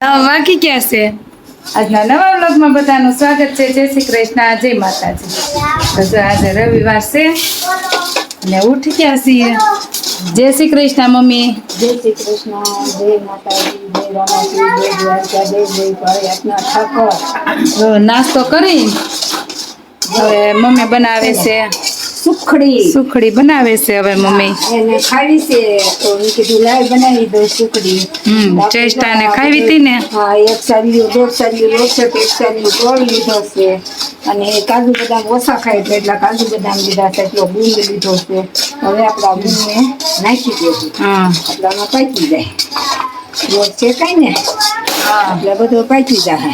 વાગી ગયા છે. આજના નવા બ્લોગમાં બધાનું સ્વાગત છે. જય શ્રી કૃષ્ણ જય માતાજી. તો આજે રવિવાર છે અને ઉઠી ગયા છીએ. જય શ્રી કૃષ્ણ મમ્મી. જય શ્રી કૃષ્ણ જય માતાજી જય રામાજી જય દ્વારકા જય જય પાળિયાતના ઠાકોર. નાસ્તો કરી. હવે મમ્મી બનાવે છે. સુખડી. સુખડી બનાવે છે હવે મમ્મી. એને ખાવી છે. તો મેં કીધું લાય બનાવી દઉં સુખડી. હમ, ચેસ્ટા ચેષ્ટાને ખાવી હતી ને? હા એક સારીઓ દોઢ રોટશે તો એક સારીઓ ગોળ લીધો છે. અને કાજુ બદામ ઓછા ખાય એટલે એટલા કાજુ બદામ લીધા છે એટલો ગુંદ લીધો છે. હવે આપણા ગુંદને નાખી દેવું આમાં પાકી જાય. ગોળ છે કાંઈ ને? હા. એટલે બધું પાકી જાય.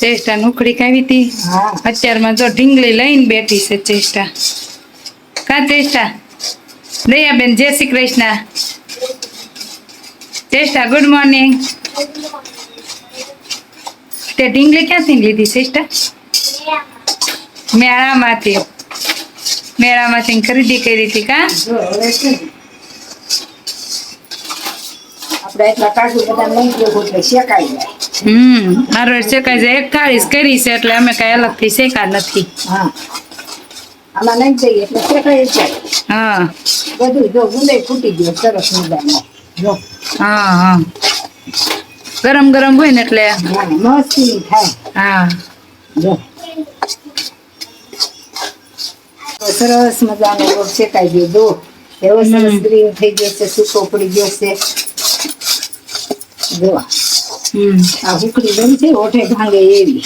ચેષ્ટા નુકડી કાવી હતી. અત્યારમાં જો ઢીંગલી લઈને બેઠી છે ચેષ્ટા. કા ચેષ્ટા? દયાબેન જય શ્રી કૃષ્ણ. ચેષ્ટા ગુડ મોર્નિંગ તે ઢીંગલી ક્યાંથી લીધી ચેષ્ટા? મેળામાંથી. મેળામાંથી ખરીદી કરી હતી કા? આપણે એટલા કાજુ બધા નહીં શેકાઈ જાય. હમ મારો શેકાઈ છે એક જ કરી છે એટલે અમે કઈ અલગથી શેકા નથી. હા. આમાં નહીં એટલે શેકાઈ જાય. હા. બધું જો ગુંદે ફૂટી ગયો સરસ મજાનો. જો. હા હા. ગરમ ગરમ હોય ને એટલે. મસ્તી થાય. હા. જો. સરસ મજાનો લોટ શેકાઈ ગયો. દો એવો સરસ ગ્રીન થઈ ગયો છે સૂકો પડી ગયો છે. જો. આ હુકડી બની છે ઓઠે ભાંગે એવી.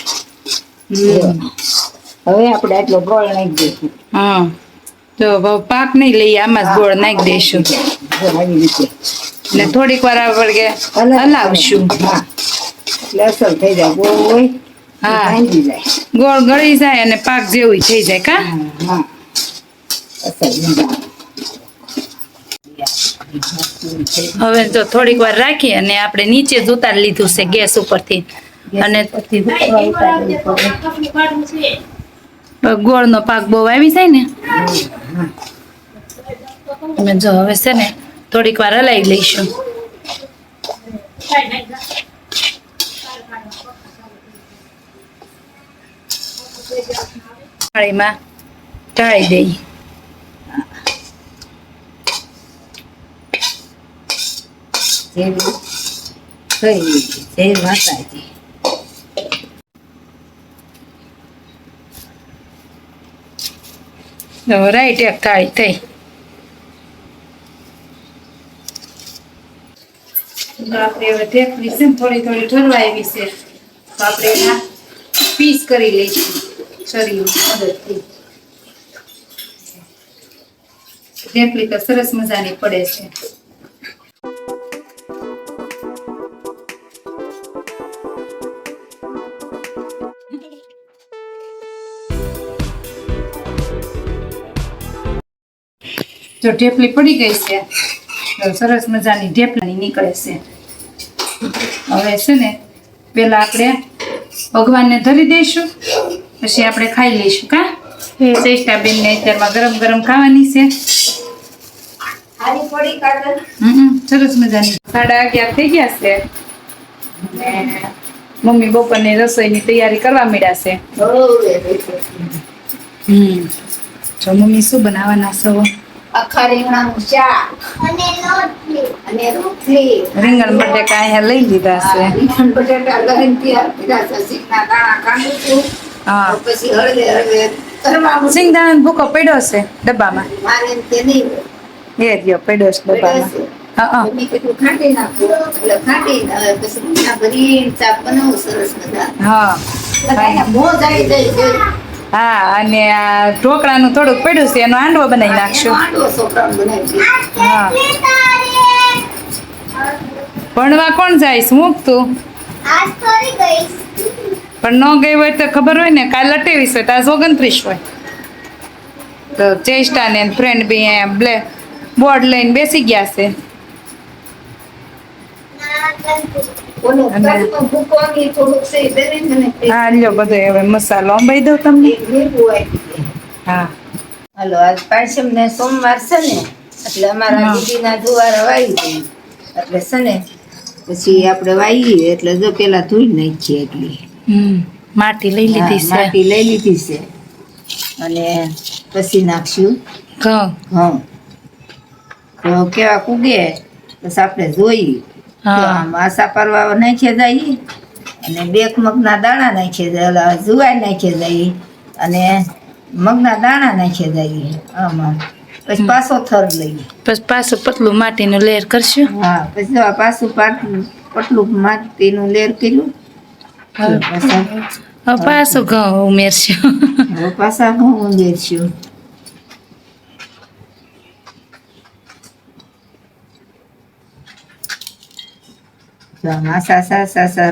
હવે આપણે આટલો ગોળ નાખી દઈશું. હા. તો પાક નહીં લઈએ આમાં જ ગોળ નાખી દઈશું. આવી રીતે ને થોડીક વાર આપણે હલાવશું. એટલે અસર થઈ જાય ગોળ હોય હા. ગોળ ગળી જાય અને પાક જેવું થઈ જાય કા? હા અસર હવે તો થોડીક વાર રાખી અને આપણે નીચે જ ઉતારી લીધું છે ગેસ ઉપરથી. અને ગોળનો પાક બહુ આવી જાય ને? હા. જો હવે છે ને થોડીક વાર હલાવી લઈશું. થાળીમાં ઢાળી દઈ જેવી થઈ જય માતાજી રાઈટ એક થાળી થઈ. આપણે હવે ઢેફલી છે ને થોડી થોડી ઠરવા આવી છે. તો આપણે એના પીસ કરી લઈશું શરીર મદદથી. ઢેકલી તો સરસ મજાની પડે છે. જો ઢેપલી પડી ગઈ છે, તો સરસ મજાની ઢેપલાની નીકળે છે. હવે છે ને, પહેલાં આપણે ભગવાનને ધરી દઈશું, પછી આપણે ખાઈ લઈશું, કા? ચેષ્ટાબેન ને અત્યારમાં ગરમ ગરમ ખાવાની છે. સરસ મજાની. સાડા અગિયાર થઈ ગયા છે. મમ્મી બપોરની રસોઈની તૈયારી કરવા માંડ્યા છે. હમ, જો મમ્મી શું બનાવવાના છો? આખા રીંગણાનું શાક. અને રોટલી. રીંગણ બટેકા અહીંયા લઈ લીધા છે. રીંગણ બટેકા લઈને તૈયાર કર્યા છે. શીખના દાણા કાઢું છું. હા. પછી હળવે હળવે કરવાનું સિંગદાણા ભૂકો પડ્યો છે ડબ્બામાં? મારે એમ તે નહીં. એ રહ્યો પડ્યો છે ડબ્બામાં. હા હા. મેં કીધું ખાંડી નાખું. એટલે ખાંડી પછી રીંગણા ભરીને બનાવું સરસ મજા હા. બહુ જાય. હા, અને આ ઢોકળાનું થોડુંક પડ્યું છે, એનો હાંડવો બનાવી નાખશું. હા. ભણવા કોણ જાય મૂક તું. પણ ન ગઈ હોય તો ખબર હોય ને, કાલ અઠ્યાવીસ હોય તો આજ ઓગણત્રીસ હોય. તો ચેષ્ટા ને ફ્રેન્ડ બી એમ બ્લે બોર્ડ લઈને બેસી ગયા છે. ઓલો અને- તજનો ભૂકો ને ઈ થોડુંક છે ઈ બેને મને. હા લ્યો બધો હવે મસાલો અંબાઈ દઉં તમને. એક લીંબુ આપી દે. હા. હાલો આજ પાંચમ ને સોમવાર છે ને એટલે અમારા દીદીના જુવારા વાવી દઈએ એટલે છે ને પછી આપણે વાવીએ એટલે જો પેલા ધોઈ નાખીએ એટલી. હમ માટી લઈ લીધી છે. માટી લઈ લીધી છે. અને પછી નાખશું. ઘઉં. ઘઉં. કેવા કુગે પછી આપણે જોઈએ. આમ પરવા નાખીએ જઈએ અને બે મગના દાણા નાખીએ જાય જુવાઈ જુવાર નાખીએ જઈએ અને મગના દાણા નાખીએ જઈએ આમાં પછી પાછો થર લઈએ પછી પાછું પતલું માટીનું લેર કરશું. હા પછી પાછું પાટલું પટલું માટીનું લેર કર્યું. પછી ઘઉં ઉમેરશું. પાછા ઘઉં ઉમેરશું. આમ આસા સા સા સા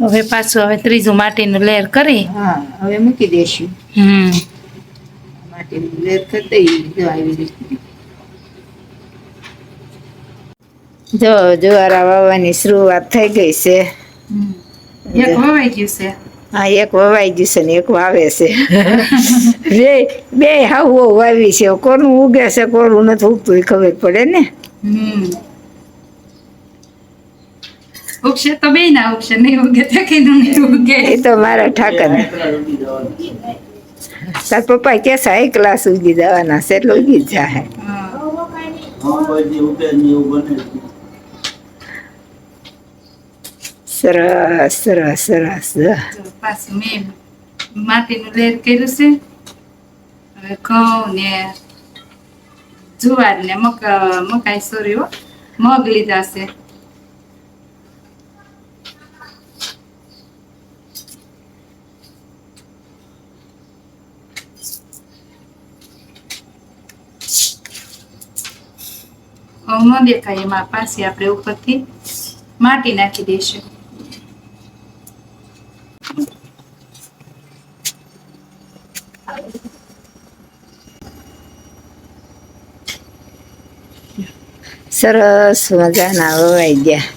હવે પાછું હવે ત્રીજું માટીનું લેર કરી. હા હવે મૂકી દેશું. હમ. માટીનું લેર કરી દઈએ આવી રીતે. જો જુવારા વાવવાની શરૂઆત થઈ ગઈ છે. એક વવાઈ ગયું છે. હા એક વવાઈ ગયું છે ને એક વાવે છે. બે બે હાવ વાવી છે. કોનું ઉગે છે કોનું નથી ઉગતું એ ખબર પડે ને? હમ. ઉગશે તો બે ના ઉગશે નહીં ઉગે તો કીધું નહીં ઉગે? એ તો મારા ઠાકર. તાર પપ્પા કેસા એક ક્લાસ ઉગી જવાના છે એટલે ઉગી જાય હા. સરસ સરસ સરસ પાછું મેં માટીનું લેર કર્યું છે હવે ઘઉં ને જુવાર ને મક મકાઈ સોર્યો મગ લીધા છે ઘઉં ન દેખાય એમાં પાછી આપણે ઉપરથી માટી નાખી દઈશું સરસ મજાના વવાઈ ગયા.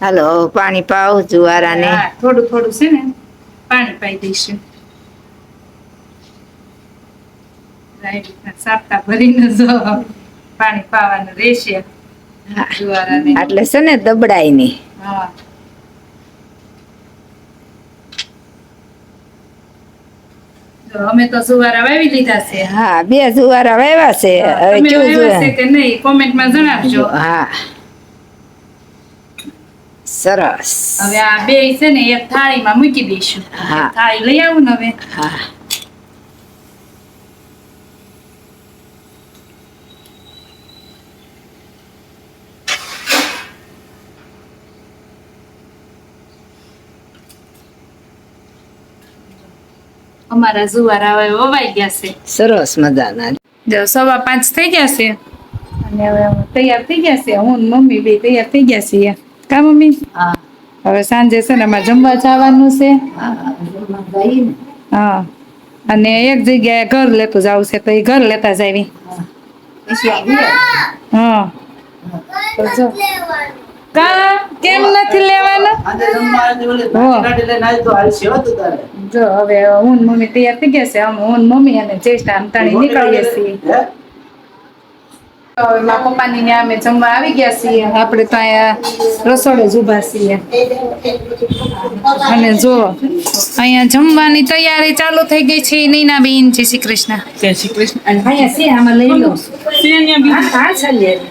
હાલો પાણી પાવ જુવારાને. ને થોડું થોડું છે ને પાણી પાઈ દઈશું. સાપતા ભરીને જો પાણી પાવાનું રહેશે જુવારાને. એટલે છે ને દબડાય નહીં હા. અમે તો જુવારા વાવી લીધા છે. હા બે જુવારા વાવ્યા છે. હવે કેવું છે જુવાર? કે નહીં? કોમેન્ટમાં જણાવજો. હા. સરસ. હવે આ બે છે ને એક થાળીમાં મૂકી દઈશું. હા. થાળી લઈ આવું ને હવે. હા. અમારા જુવારા હવે વવાઈ ગયા છે. સરસ મજાના. જો સવા પાંચ થઈ ગયા છે. અને હવે તૈયાર થઈ ગયા છે. હું ને મમ્મી બે તૈયાર થઈ ગયા છીએ. કા મમ્મી? હા. હવે સાંજે છે ને અમારે જમવા જવાનું છે. હા. અને એક જગ્યાએ ઘર લેતું જવું છે તો એ ઘર લેતા જાવી હા. તો જો. કા? કેમ નથી લેવાના? જો હવે હું મમ્મી તૈયાર થઈ ગયા છે. હું મમ્મી અને ચેષ્ટા આમ તાણી નીકળીએ છીએ. હવે મારા પપ્પાની ત્યાં અમે જમવા આવી ગયા છીએ. આપણે તો અહીંયા રસોડે જ ઊભા છીએ. અને જો અહીંયા જમવાની તૈયારી ચાલુ થઈ ગઈ છે. નીના બેન જય શ્રી કૃષ્ણ. જય શ્રી કૃષ્ણ. અહીંયા છે આમાં લઈ લો.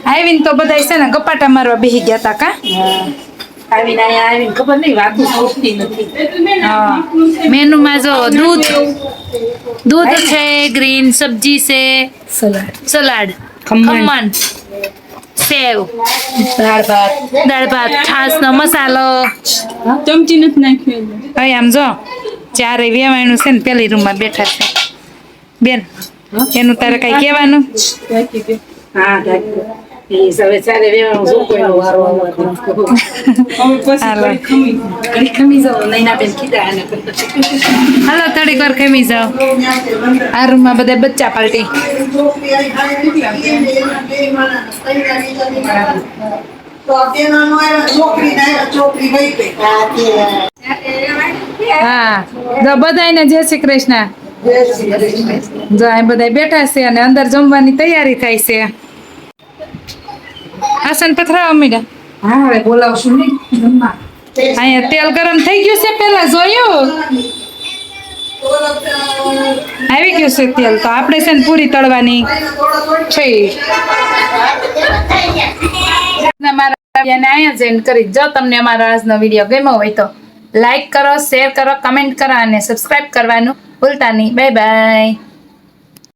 આવીને તો બધા છે ને ગપાટા મારવા બેસી ગયા તા કા? આવીને અહીંયા આવીને ખબર નહીં વાતું સોચતી નથી. હા. મેનુમાં જો દૂધ દૂધ છે ગ્રીન સબ્જી છે સલાડ. સલાડ ખમણ. સેવ દાળ ભાત. દાળ ભાત છાશનો મસાલો. ચમચી નથી નાખ્યું હવે આમ જો ચારે વેવાયનું છે ને પેલી રૂમમાં બેઠા છે. બેન એનું તારે કઈ કહેવાનું? હા. હાલો. થોડીક વાર ખમી જાઓ. આ રૂમમાં બધા બચ્ચા પાર્ટી. હા બધા બધાયને જય શ્રી કૃષ્ણ. જો બધા બેઠા છે અને અંદર જમવાની તૈયારી થાય છે. આસન પથરાવા મીડા હા હવે બોલાવશું ને અહીંયા તેલ ગરમ થઈ ગયું છે પેલા જોયું? આવી ગયું છે તેલ. તો આપણે છે ને પૂરી તળવાની છે. મારા અહીંયા જ કરી જો તમને અમારો આજનો વીડિયો ગમ્યો હોય તો લાઈક કરો શેર કરો કમેન્ટ કરો અને સબસ્ક્રાઈબ કરવાનું Full Tani. Bye-bye.